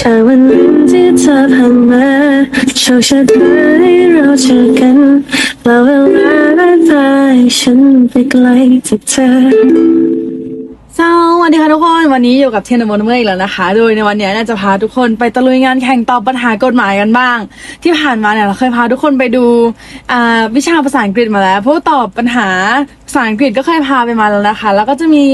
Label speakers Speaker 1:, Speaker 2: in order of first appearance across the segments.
Speaker 1: ชาวันที่เธอผ่านมาโชคชะตาให้เราเจอกันเปล่าเวลาและพาฉันไปไกลจากเธอ
Speaker 2: สวัสดีค่ะทุกคนวันนี้อยู่กับเทียนมนเมื่ออีกแล้วนะคะ โดยในวันนี้เนี่ยจะพาทุกคนไปตะลุยงานแข่งตอบปัญหากฎหมายกันบ้าง ที่ผ่านมาเนี่ยเราเคยพาทุกคนไปดูวิชาภาษาอังกฤษมาแล้วเพราะว่าตอบปัญหาภาษาอังกฤษก็เคยพาไปมาแล้วนะคะ แล้วก็จะมี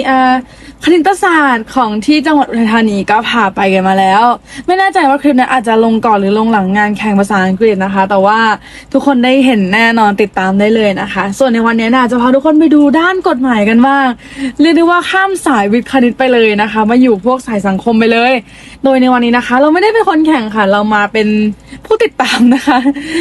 Speaker 2: คณิตศาสตร์ของที่จังหวัดอุทัยธานีก็พาไปกันมาแล้ว ไม่แน่ใจว่าคลิปนี้อาจจะลงก่อนหรือลงหลังงานแข่งภาษาอังกฤษนะคะ แต่ว่าทุกคนได้เห็นแน่นอนติดตามได้เลยนะคะ ส่วนในวันนี้นะจะพาทุกคนไปดูด้านกฎหมายกันบ้างเรียกได้ว่าข้ามสายวิทย์คณิตไปเลยนะคะ มาอยู่พวกสายสังคมไปเลย โดยในวันนี้นะคะ เราไม่ได้เป็นคนแข่งค่ะ เรามาเป็นผู้ติดตามนะคะ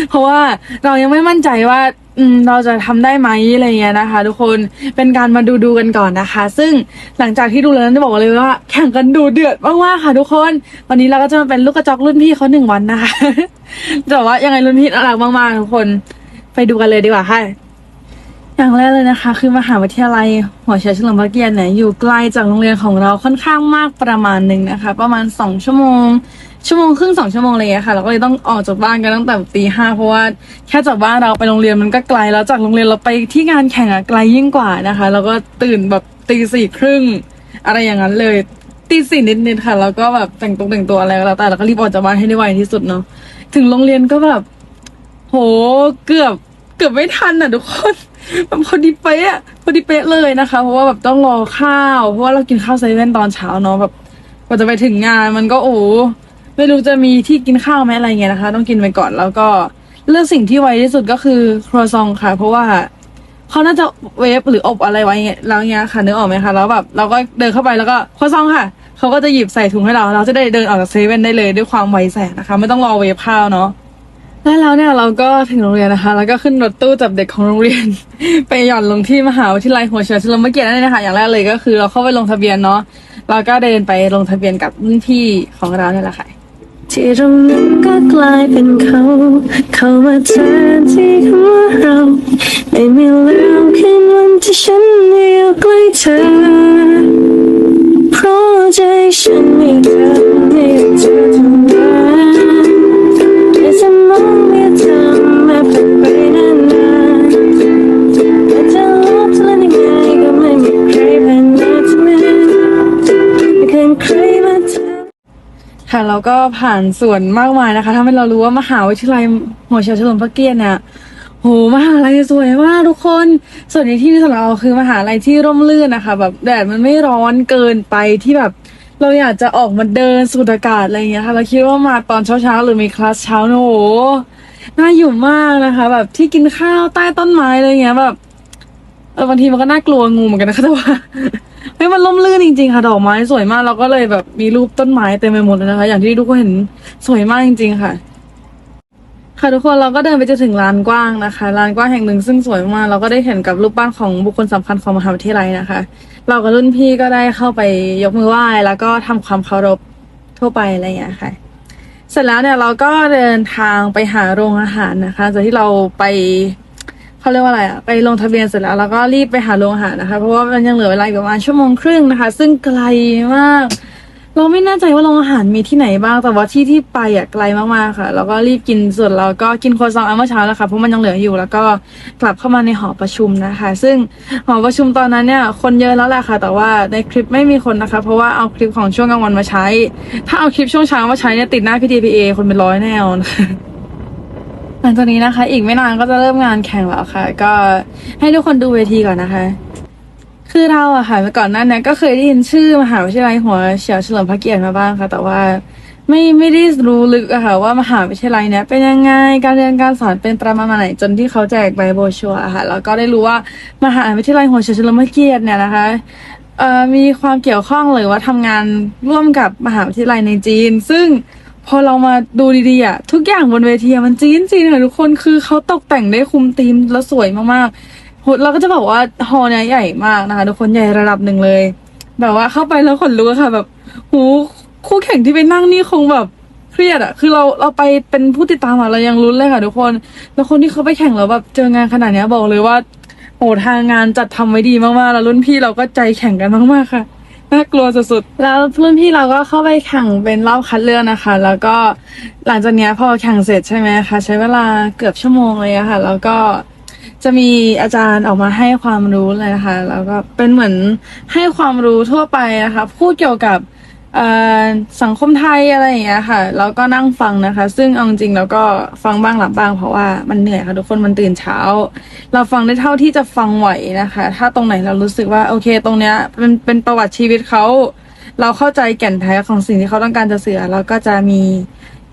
Speaker 2: เพราะว่าเรายังไม่มั่นใจว่า อืมเราจะทำได้ไหมอะไรเงี้ยนะคะ ทุกคนเป็นการมาดูดูกันก่อนนะคะ ซึ่งหลังจากที่ดูแล้วจะบอกเลยว่า แข่งกันดูเดือดมากๆค่ะ ทุกคน วันนี้เราก็จะมาเป็นลูกกระจอกรุ่นพี่เขาหนึ่งวันนะคะแต่ว่ายังไงรุ่นพี่น่ารักมากๆทุกคนไปดูกันเลยดีกว่าค่ะ อย่างแรกเลยนะคะ คือมหาวิทยาลัยหัวเฉียวเฉลิมพระเกียรติเนี่ยอยู่ไกลจากโรงเรียนของเราค่อนข้างมากประมาณหนึ่งนะคะ ประมาณสองชั่วโมง ชั่วโมงครึ่งสองชั่วโมงอะไรอย่างเงี้ยค่ะเราก็เลยต้องออกจากบ้านกันตั้งแต่ตีห้าเพราะว่าแค่จากบ้านเราไปโรงเรียนมันก็ไกลแล้วจากโรงเรียนเราไปที่งานแข่งอะไกลยิ่งกว่านะคะแล้วก็ตื่นแบบตีสี่ครึ่งอะไรอย่างนั้นเลยตีสี่นิดๆค่ะแล้วก็แบบแต่งตัวแต่งตัวอะไรก็แล้วแต่แล้วก็รีบออกจากบ้านให้ได้ไวที่สุดเนาะถึงโรงเรียนก็แบบ โหเกือบเกือบไม่ทันอะทุกคนแบบพอดีเป๊ะอะพอดีเป๊ะเลยนะคะ เพราะว่าแบบต้องรอข้าว เพราะว่าเรากินข้าวเซเว่นตอนเช้าเนาะแบบกว่าจะไปถึงงานมันก็โอ้ ไม่รู้จะมีที่กินข้าวไหมอะไรเงี้ยนะคะ ต้องกินไปก่อนแล้วก็เลือกสิ่งที่ไวที่สุดก็คือครัวซองค่ะ เพราะว่าเขาน่าจะเวฟหรืออบอะไรไว้เงี้ยแล้วเงี้ยค่ะนึกออกไหมคะแล้วแบบเราก็เดินเข้าไปแล้วก็ครัวซองค่ะเขาก็จะหยิบใส่ถุงให้เรา เราจะได้เดินออกจากเซเว่นได้เลยด้วยความไวแสงนะคะ ไม่ต้องรอเวฟข้าวเนาะแล้วแล้วเนี่ยเราก็ถึงโรงเรียนนะคะ แล้วก็ขึ้นรถตู้จับเด็กของโรงเรียน ไปหย่อนลงที่มหาวิทยาลัยหัวเฉียวเฉลิมพระเกียรตินั่นเองนะคะอย่างแรกเลยก็คือเราเข้าไปลงทะเบียนเนาะเราก็เดินไปลงทะเบียนกับรุ่นพี่ของเราเนี่ยแหละค่ะ
Speaker 1: ที่เรานั้นก็กลายเป็นเขา เขามาแทนที่คำว่าเรา ไม่มีแล้วคืนวันที่ฉันไม่อยู่ใกล้เธอเพราะใจฉัน ค่ะ
Speaker 2: เราก็ผ่านส่วนมากมายนะคะทำให้เรารู้ว่ามหาวิทยาลัยหัวเฉลิมพระเกียรติเนี่ยโหมหาลัยสวยมากทุกคน ส่วนในที่นี้สำหรับเราคือมหาลัยที่ร่มรื่นนะคะ แบบแดดมันไม่ร้อนเกินไปที่แบบ เราอยากจะออกมาเดินสูดอากาศอะไรอย่างเงี้ยค่ะเราคิดว่ามาตอนเช้าๆหรือมีคลาสเช้าเนี่ยโอ้โหน่าอยู่มากนะคะ แบบที่กินข้าวใต้ต้นไม้อะไรเงี้ยแบบเออบางทีมันก็น่ากลัวงูเหมือนกันนะคะแต่ว่า เฮ้ยมันล่มลื่นจริงๆค่ะดอกไม้สวยมากเราก็เลยแบบมีรูปต้นไม้เต็มไปหมดเลยนะคะ อย่างที่ทุกคนเห็นสวยมากจริง ๆ ค่ะ ค่ะทุกคนเราก็เดินไปจนถึงลานกว้างนะคะลานกว้างแห่งหนึ่งซึ่งสวยมากเราก็ได้เห็นกับรูปปั้นของบุคคลสำคัญของมหาวิทยาลัยนะคะ เรากับรุ่นพี่ก็ได้เข้าไปยกมือไหว้แล้วก็ทำความเคารพทั่วไปอะไรอย่างเงี้ยค่ะ เสร็จแล้วเนี่ยเราก็เดินทางไปหาโรงอาหารนะคะจากที่เราไป เขาเรียกว่าอะไรอะไปลงทะเบียนเสร็จแล้วเราก็รีบไปหาโรงอาหารนะคะ เพราะว่ามันยังเหลือเวลาอีกประมาณชั่วโมงครึ่งนะคะ ซึ่งไกลมาก เราไม่แน่ใจว่าโรงอาหารมีที่ไหนบ้าง แต่ว่าที่ที่ไปอะไกลมากๆค่ะ แล้วก็รีบกินส่วนเราก็กินโครัวซองอันเมื่อเช้าแล้วค่ะเพราะมันยังเหลืออยู่ แล้วก็กลับเข้ามาในหอประชุมนะคะ ซึ่งหอประชุมตอนนั้นเนี่ย คนเยอะแล้วแหละค่ะ แต่ว่าในคลิปไม่มีคนนะคะ เพราะว่าเอาคลิปของช่วงกลางวันมาใช้ ถ้าเอาคลิปช่วงเช้ามาใช้เนี่ยติดหน้าพี่ DPA คนเป็นร้อยแน่นอนค่ะ ลังจากนี้นะคะ อีกไม่นานก็จะเริ่มงานแข่งแล้วค่ะ ก็ให้ทุกคนดูเวทีก่อนนะคะ คือเราอะค่ะเมื่อก่อนหนั้นเนี่ยก็เคยได้ยินชื่อมหาวิทยาลัยหัวเฉียวเฉลิมพระเกียรติมาบ้างค่ะ แต่ว่าไม่ไม่ได้รู้ลึกอะค่ะ ว่ามหาวิทยาลัยเนี่ยเป็นยังไงการเรียนการสอนเป็นประมาณไหนจนที่เขาแจกใบโบชัวอะค่ะแล้วก็ได้รู้ว่ามหาวิทยาลัยหัวเฉียวเฉลิมพระเกียรติเนี่ยนะคะเอ่อมีความเกี่ยวข้องหรือว่าทำงานร่วมกับมหาวิทยาลัยในจีน ซึ่ง พอเรามาดูดีๆอะทุกอย่างบนเวทีอะมันจีนจีนค่ะทุกคนคือเขาตกแต่งได้คุมธีมแล้วสวยมากๆโหเราก็จะบอกว่าฮอลล์เนี่ยใหญ่มากนะคะทุกคนใหญ่ระดับหนึ่งเลย แบบว่าเข้าไปแล้วขนลุกค่ะ แบบหูคู่แข่งที่ไปนั่งนี่คงแบบเครียดอะคือเราเราไปเป็นผู้ติดตามอะเรายังลุ้นเลยค่ะทุกคน แล้วคนที่เขาไปแข่งแล้วแบบเจองานขนาดเนี้ยบอกเลยว่าโอ้ทางงานจัดทำไว้ดีมากๆแล้วรุ่นพี่เราก็ใจแข่งกันมากๆค่ะ น่ากลัวสุดๆแล้วรุ่นพี่เราก็เข้าไปแข่งเป็นรอบคัดเลือกนะคะ แล้วก็หลังจากเนี้ยพอแข่งเสร็จใช่ไหมคะใช้เวลาเกือบชั่วโมงเลยอะค่ะ แล้วก็จะมีอาจารย์ออกมาให้ความรู้เลยนะคะแล้วก็เป็นเหมือนให้ความรู้ทั่วไปนะคะ พูดเกี่ยวกับ สังคมไทยอะไรอย่างเงี้ยค่ะ แล้วก็นั่งฟังนะคะ ซึ่งเอาจริงแล้วก็ฟังบ้างหลับบ้างเพราะว่ามันเหนื่อยค่ะทุกคนมันตื่นเช้า เราฟังได้เท่าที่จะฟังไหวนะคะ ถ้าตรงไหนเรารู้สึกว่าโอเค ตรงเนี้ยเป็นเป็นประวัติชีวิตเขาเราเข้าใจแก่นแท้ของสิ่งที่เขาต้องการจะสื่อเราก็จะมี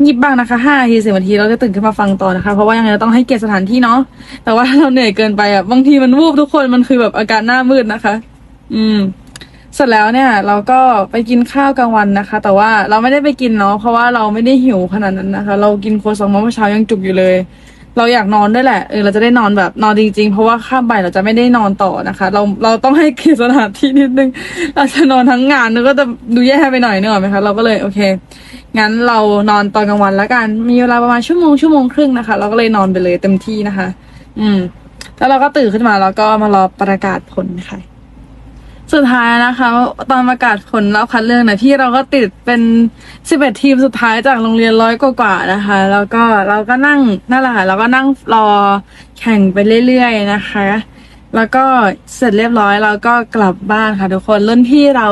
Speaker 2: ยิบบ้างนะคะห้านาทีสิบนาทีเราจะตื่นขึ้นมาฟังต่อนะคะ เพราะว่ายังไงเราต้องให้เกียรติสถานที่เนาะแต่ว่าถ้าเราเหนื่อยเกินไปอะบางทีมันวูบทุกคนมันคือแบบอาการหน้ามืดนะคะ อืม เสร็จแล้วเนี่ยเราก็ไปกินข้าวกลางวันนะคะ แต่ว่าเราไม่ได้ไปกินเนาะเพราะว่าเราไม่ได้หิวขนาดนั้นนะคะ เรากินครัวซองมาเมื่อเช้ายังจุกอยู่เลย เราอยากนอนด้วยแหละเออเราจะได้นอนแบบนอนจริงๆเพราะว่าข้ามบ่ายเราจะไม่ได้นอนต่อนะคะ เราเราต้องให้เกียรติสถานที่นิดนึงเราจะนอนทั้งงานนึกก็จะดูแย่ไปหน่อยนึกออไหมคะเราก็เลยโอเคงั้นเรานอนตอนกลางวันแล้วกันมีเวลาประมาณชั่วโมงชั่วโมงครึ่งนะคะ เราก็เลยนอนไปเลยเต็มที่นะคะ อืม แล้วเราก็ตื่นขึ้นมาแล้วก็มารอประกาศผลค่ะ สุดท้ายนะคะ ตอนประกาศผลรอบคัดเลือกนะที่เราก็ติดเป็นสิบเอ็ดทีมสุดท้ายจากโรงเรียนร้อยกว่าๆนะคะ แล้วก็เราก็นั่งนั่นแหละค่ะเราก็นั่งรอแข่งไปเรื่อยๆนะคะ แล้วก็เสร็จเรียบร้อยเราก็กลับบ้านค่ะทุกคนรุ่นพี่เรา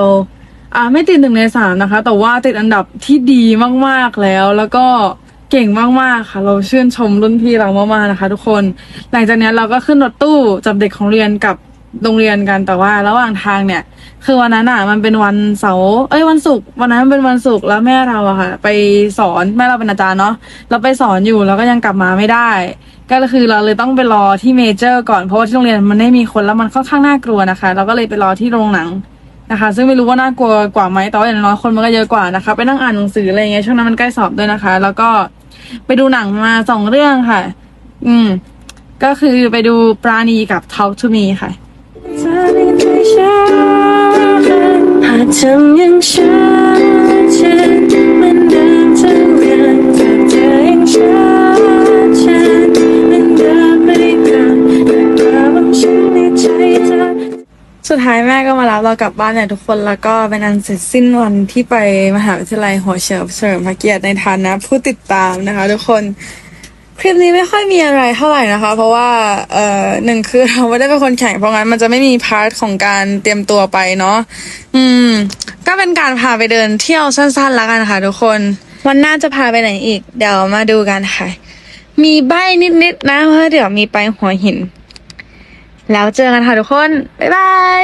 Speaker 2: อ่าไม่ติดหนึ่งในสามนะคะ แต่ว่าติดอันดับที่ดีมากๆแล้ว แล้วก็เก่งมากๆค่ะ เราชื่นชมรุ่นพี่เรามากๆนะคะ ทุกคน หลังจากนั้เราก็ขึ้นรถตู้จับเด็กของเรียนกับ โรงเรียนกันแต่ว่าระหว่างทางเนี่ย คือวันนั้นอะ มันเป็นวันเสาร์เอ้ยวันศุกร์วันนั้นมันเป็นวันศุกร์แล้วแม่เราอะค่ะ ไปสอนแม่เราเป็นอาจารย์เนาะเราไปสอนอยู่แล้วก็ยังกลับมาไม่ได้ ก็คือเราเลยต้องไปรอที่เมเจอร์ก่อนเพราะว่าที่โรงเรียนมันไม่มีคนแล้วมันค่อนข้างน่ากลัวนะคะ เราก็เลยไปรอที่โรงหนังนะคะ ซึ่งไม่รู้ว่าน่ากลัวกว่าไหมแต่ว่าอย่างน้อยคนมันก็เยอะกว่านะคะไปนั่งอ่านหนังสืออะไรเงี้ยช่วงนั้นมันใกล้สอบด้วยนะคะ แล้วก็ไปดูหนังมาสองเรื่องค่ะ อืม ก็คือไปดูปราณีกับ Talk to Me ค่ะ
Speaker 1: เธอไม่เคยช้าหากทำยังช้าฉันมือนเดิมทุกอย่างแต่เธอยังช้าฉันมือนเดิมไม่กลับแต่ความฉันในใจเธอ
Speaker 2: สุดท้ายแม่ก็มารับเรากลับบ้านเนี่ยทุกคนแล้วก็เป็นอันเสร็จสิ้นวันที่ไปมหาวิทยาลัยหัวเฉียวเฉลิมพระเกียรติในฐานะผู้ติดตามนะคะ ทุกคน คลิปนี้ไม่ค่อยมีอะไรเท่าไหร่นะคะ เพราะว่าเอ่อหนึ่งคือเราไม่ได้เป็นคนแข่งเพราะงั้นมันจะไม่มีพาร์ทของการเตรียมตัวไปเนาะอืม ก็เป็นการพาไปเดินเที่ยวสั้นๆแล้วกันค่ะทุกคน วันหน้าจะพาไปไหนอีก เดี๋ยวมาดูกันค่ะ มีใบนิดๆนะเพราะเดี๋ยวมีไปหัวหิน แล้วเจอกันค่ะทุกคน บ๊ายบาย